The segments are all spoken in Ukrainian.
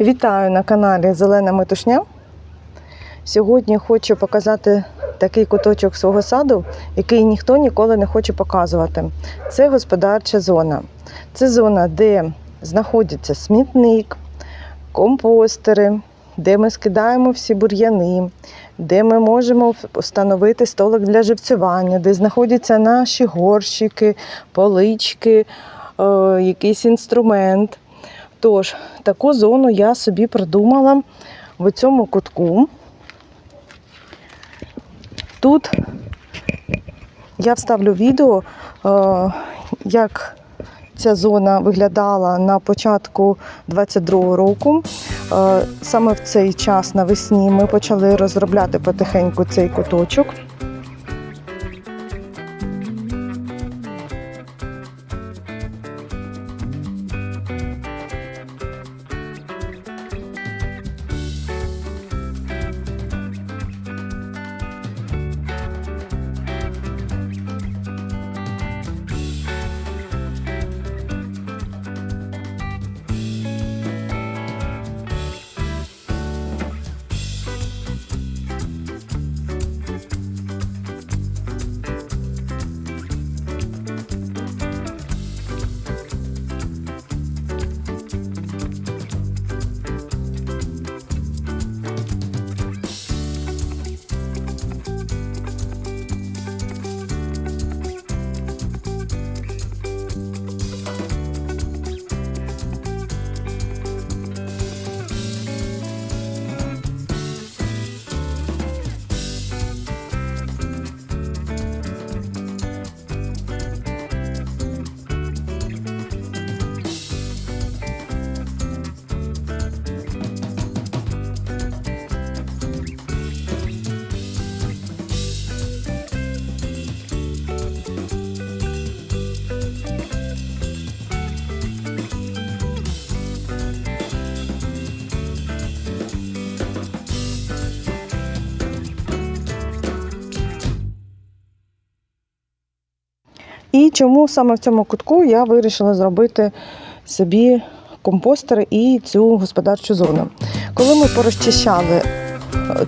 Вітаю на каналі Зелена Метушня. Сьогодні хочу показати такий куточок свого саду, який ніхто ніколи не хоче показувати. Це господарча зона. Це зона, де знаходиться смітник, компостери, де ми скидаємо всі бур'яни, де ми можемо встановити столик для живцювання, де знаходяться наші горщики, полички, е, якийсь інструмент. Тож, таку зону я собі придумала в цьому кутку. Тут я вставлю відео, е, як ця зона виглядала на початку 22-го року. Е, Саме в цей час навесні ми почали розробляти потихеньку цей куточок. І чому саме в цьому кутку я вирішила зробити собі компостер і цю господарчу зону. Коли ми порозчищали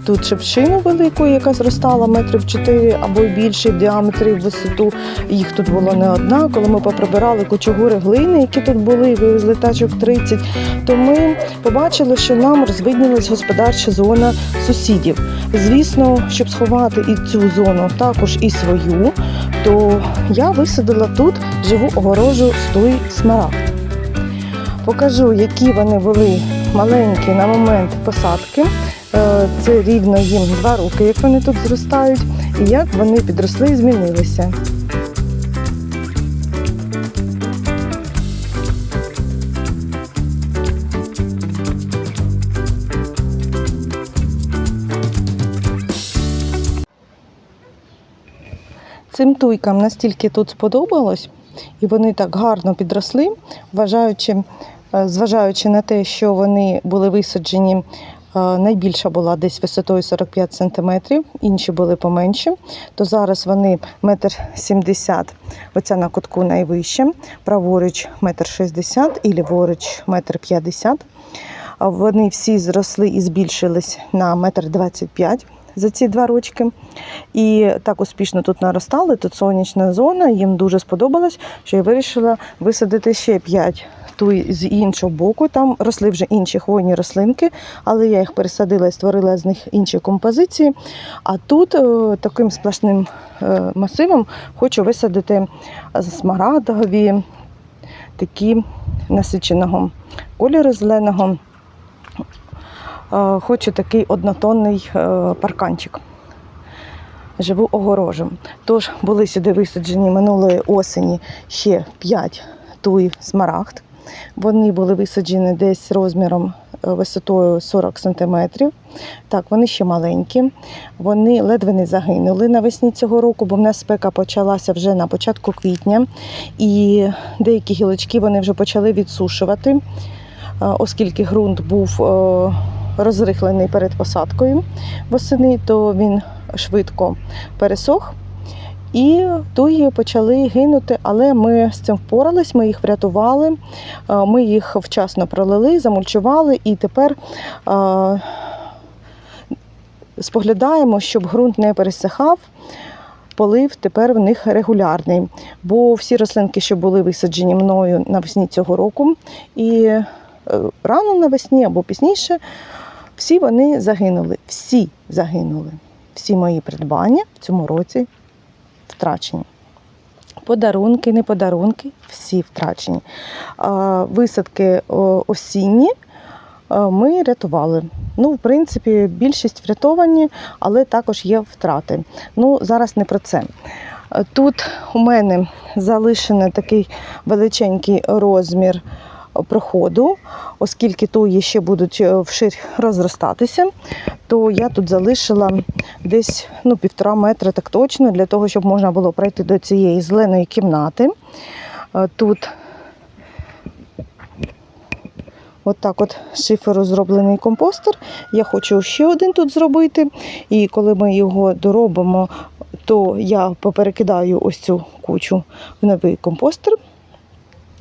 тут шипшину велику, яка зростала метрів 4 або більше в діаметрі в висоту, їх тут було не одна. Коли ми поприбирали кучугури глини, які тут були, вивезли тачок 30, то ми побачили, що нам розвиднілась господарча зона сусідів. Звісно, щоб сховати і цю зону, також і свою, то я висадила тут живу огорожу стой смарагд. Покажу, які вони були маленькі на момент посадки. Е, Це рівно їм два роки, як вони тут зростають, і як вони підросли і змінилися. Цим туйкам настільки тут сподобалось, і вони так гарно підросли, вважаючи, е, зважаючи на те, що вони були висаджені. Е, Найбільша була десь висотою 45 см, інші були поменші, то зараз вони метр сімдесят, оця на кутку найвища, праворуч метр шістдесят і ліворуч метр п'ятдесят. Вони всі зросли і збільшились на метр двадцять п'ять за ці два рочки. І так успішно тут наростали. Тут сонячна зона, їм дуже сподобалось, що я вирішила висадити ще 5 туй з іншого боку. Там росли вже інші хвойні рослинки, але я їх пересадила і створила з них інші композиції. А тут е, таким сплошним е, масивом хочу висадити смарагдові, такі насиченого кольору зеленого. Е, Хочу такий однотонний е, парканчик. Живу огорожу. Тож були сюди висаджені минулої осені ще 5 туй смарагд. Вони були висаджені десь розміром е, висотою 40 см. Так, вони ще маленькі. Вони ледве не загинули навесні цього року, бо в нас спека почалася вже на початку квітня, і деякі гілочки вони вже почали відсушувати, е, оскільки ґрунт був е, розрихлений перед посадкою восени, то він швидко пересох. І туї почали гинути, але ми з цим впорались, ми їх врятували, е, ми їх вчасно пролили, замульчували і тепер е, споглядаємо, щоб ґрунт не пересихав. Полив тепер в них регулярний, бо всі рослинки, що були висаджені мною навесні цього року, і е, рано навесні або пізніше, всі вони загинули. Всі загинули. Всі мої придбання в цьому році втрачені. Подарунки, не подарунки, всі втрачені. Висадки осінні ми рятували. Ну, в принципі, більшість врятовані, але також є втрати. Ну, зараз не про це. Тут у мене залишений такий величенький розмір проходу, оскільки туї ще будуть е, вширь розростатися, то я тут залишила десь ну, півтора метра так точно, для того, щоб можна було пройти до цієї зеленої кімнати. Е, Тут От от з шиферу зроблений компостер. Я хочу ще один тут зробити. І коли ми його доробимо, то я поперекидаю ось цю кучу в новий компостер.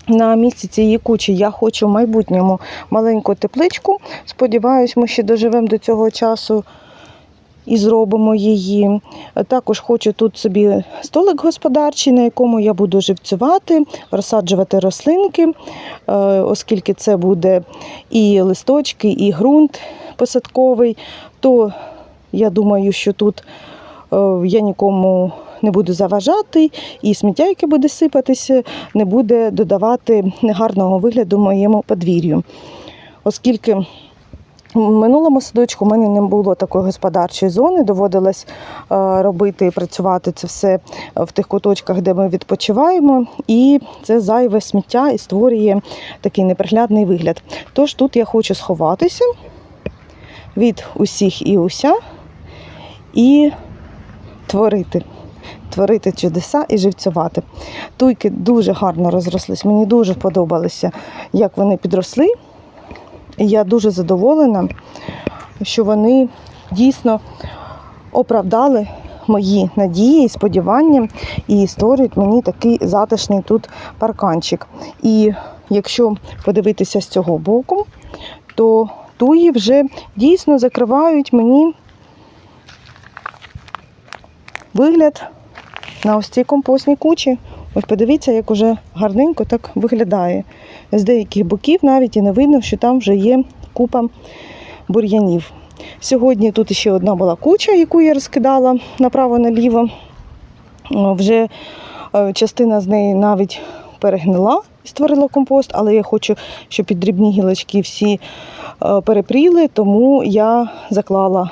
На місці цієї кучі я хочу в майбутньому маленьку тепличку. Сподіваюсь, ми ще доживемо до цього часу і зробимо її. Також хочу тут собі столик господарчий, на якому я буду живцювати, розсаджувати рослинки, е, оскільки це буде і листочки, і ґрунт посадковий, то я думаю, що тут е, я нікому не буду заважати, і сміття, яке буде сипатися, не буде додавати негарного вигляду моєму подвір'ю. Оскільки в минулому садочку в мене не було такої господарчої зони, доводилось е, робити і працювати це все в тих куточках, де ми відпочиваємо, і це зайве сміття і створює такий неприглядний вигляд. Тож тут я хочу сховатися від усіх і уся і творити. Творити чудеса і живцювати. Туйки дуже гарно розрослись. Мені дуже подобалося, як вони підросли. І я дуже задоволена, що вони дійсно оправдали мої надії і сподівання і створюють мені такий затишний тут парканчик. І якщо подивитися з цього боку, то туї вже дійсно закривають мені вигляд на ось цій компостній кучі. Ось подивіться, як уже гарненько так виглядає. З деяких боків навіть і не видно, що там вже є купа бур'янів. Сьогодні тут ще одна була куча, яку я розкидала направо-наліво. Вже е, частина з неї навіть перегнила і створила компост, але я хочу, щоб під дрібні гілочки всі е, перепріли, тому я заклала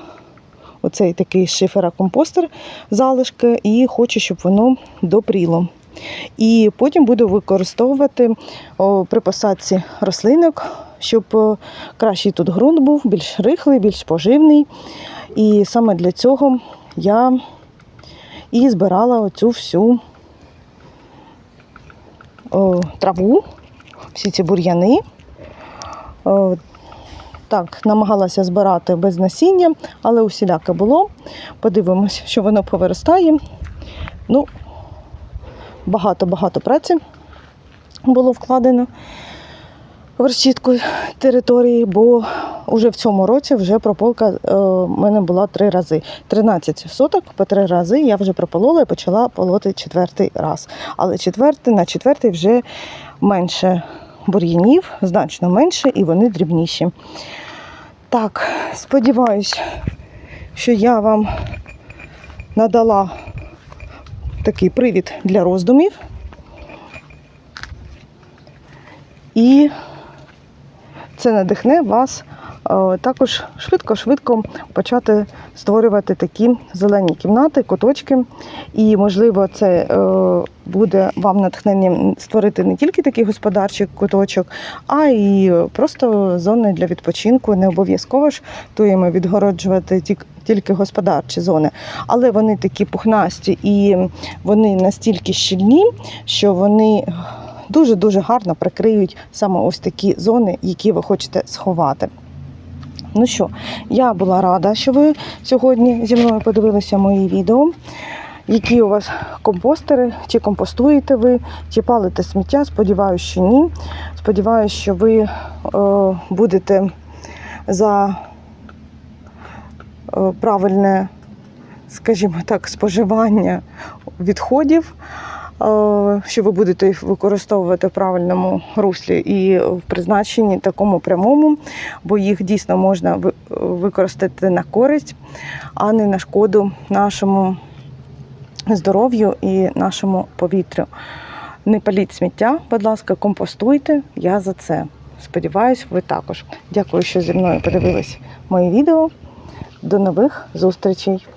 оцей такий шифера компостер залишки і хочу, щоб воно допріло. І потім буду використовувати при посадці рослинок, щоб кращий тут ґрунт був, більш рихлий, більш поживний. І саме для цього я і збирала оцю всю траву, всі ці бур'яни. Так, намагалася збирати без насіння, але усіляке було. Подивимось, що воно повиростає. Ну, багато-багато праці було вкладено в розчітку території, бо вже в цьому році вже прополка е, в мене була три рази. 13 соток по три рази я вже прополола і почала полоти четвертий раз. Але четвертий на четвертий вже менше бур'янів, значно менше, і вони дрібніші. Так, сподіваюсь, що я вам надала такий привід для роздумів. І це надихне вас також швидко-швидко почати створювати такі зелені кімнати, куточки. І, можливо, це е, буде вам натхненням створити не тільки такий господарчий куточок, а й просто зони для відпочинку. Не обов'язково ж туємо відгороджувати ті- тільки господарчі зони, але вони такі пухнасті і вони настільки щільні, що вони дуже-дуже гарно прикриють саме ось такі зони, які ви хочете сховати. Ну що, я була рада, що ви сьогодні зі мною подивилися мої відео. які у вас компостери, чи компостуєте ви, чи палите сміття. Сподіваюся, що ні. Сподіваюся, що ви е, будете за е, правильне, скажімо так, споживання відходів, що ви будете їх використовувати в правильному руслі і в призначенні такому прямому, бо їх дійсно можна використати на користь, а не на шкоду нашому здоров'ю і нашому повітрю. Не паліть сміття, будь ласка, компостуйте. Я за це. Сподіваюсь, ви також. Дякую, що зі мною подивились мої відео. До нових зустрічей!